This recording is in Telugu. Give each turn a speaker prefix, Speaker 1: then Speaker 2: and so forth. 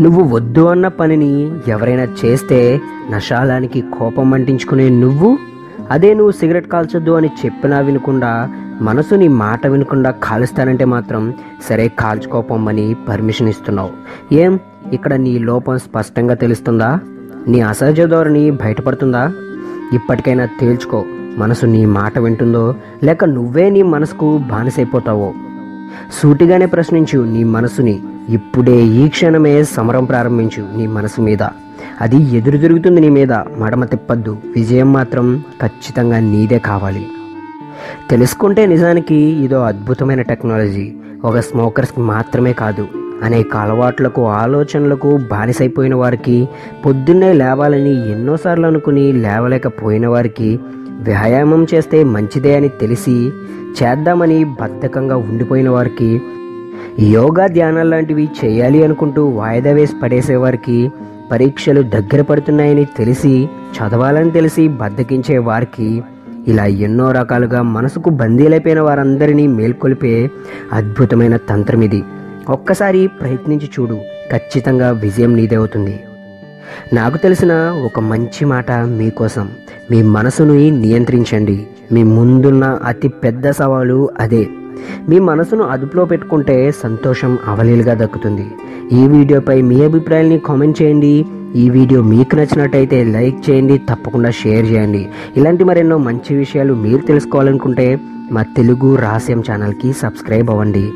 Speaker 1: నువ్వు వద్దు అన్న పనిని ఎవరైనా చేస్తే నశాలానికి కోపం అంటించుకునే నువ్వు? అదే నువ్వు సిగరెట్ కాల్చొద్దు అని చెప్పినా వినకుండా మనసు నీ మాట వినకుండా కాలుస్తానంటే మాత్రం సరే కాల్చుకోపమ్మని పర్మిషన్ ఇస్తున్నావు. ఏం? ఇక్కడ నీ లోపం స్పష్టంగా తెలుస్తుందా? నీ అసహజ ధోరణి బయటపడుతుందా? ఇప్పటికైనా తేల్చుకో మనసు నీ మాట వింటుందో లేక నువ్వే నీ మనసుకు బానిసైపోతావో? సూటిగానే ప్రశ్నించు నీ మనసుని. ఇప్పుడే ఈ క్షణమే సమరం ప్రారంభించు నీ మనసు మీద. అది ఎదురు జరుగుతుంది నీ మీద. మడమ తిప్పద్దు. విజయం మాత్రం ఖచ్చితంగా నీదే కావాలి. తెలుసుకుంటే నిజానికి ఇదో అద్భుతమైన టెక్నాలజీ. ఒక స్మోకర్స్కి మాత్రమే కాదు. అనేక అలవాట్లకు ఆలోచనలకు బానిసైపోయిన వారికి పొద్దున్నే లేవాలని ఎన్నోసార్లు అనుకుని లేవలేకపోయిన వారికి వ్యాయామం చేస్తే మంచిదే అని తెలిసి చేద్దామని బద్ధకంగా ఉండిపోయిన వారికి యోగా ధ్యానాలు లాంటివి చేయాలి అనుకుంటూ వాయిదా వేసి పడేసేవారికి పరీక్షలు దగ్గర పడుతున్నాయని తెలిసి చదవాలని తెలిసి బద్దకించే వారికి ఇలా ఎన్నో రకాలుగా మనసుకు బందీలైపోయిన వారందరినీ మేల్కొలిపే అద్భుతమైన తంత్రం ఇది. ఒక్కసారి ప్రయత్నించి చూడు ఖచ్చితంగా విజయం నీదే అవుతుంది నాకు తెలిసిన ఒక మంచి మాట మీకోసం. మీ మనసుని నియంత్రించండి. మీ ముందున్న అతి పెద్ద సవాలు అదే. మీ మనసును అదుపులో పెట్టుకుంటే సంతోషం అవలీలుగా దక్కుతుంది. ఈ వీడియోపై మీ అభిప్రాయాల్ని కామెంట్ చేయండి. ఈ వీడియో మీకు నచ్చినట్టయితే లైక్ చేయండి. తప్పకుండా షేర్ చేయండి. ఇలాంటి మరెన్నో మంచి విషయాలు మీరు తెలుసుకోవాలనుకుంటే మా తెలుగు రహస్యం ఛానల్కి సబ్స్క్రైబ్ అవ్వండి.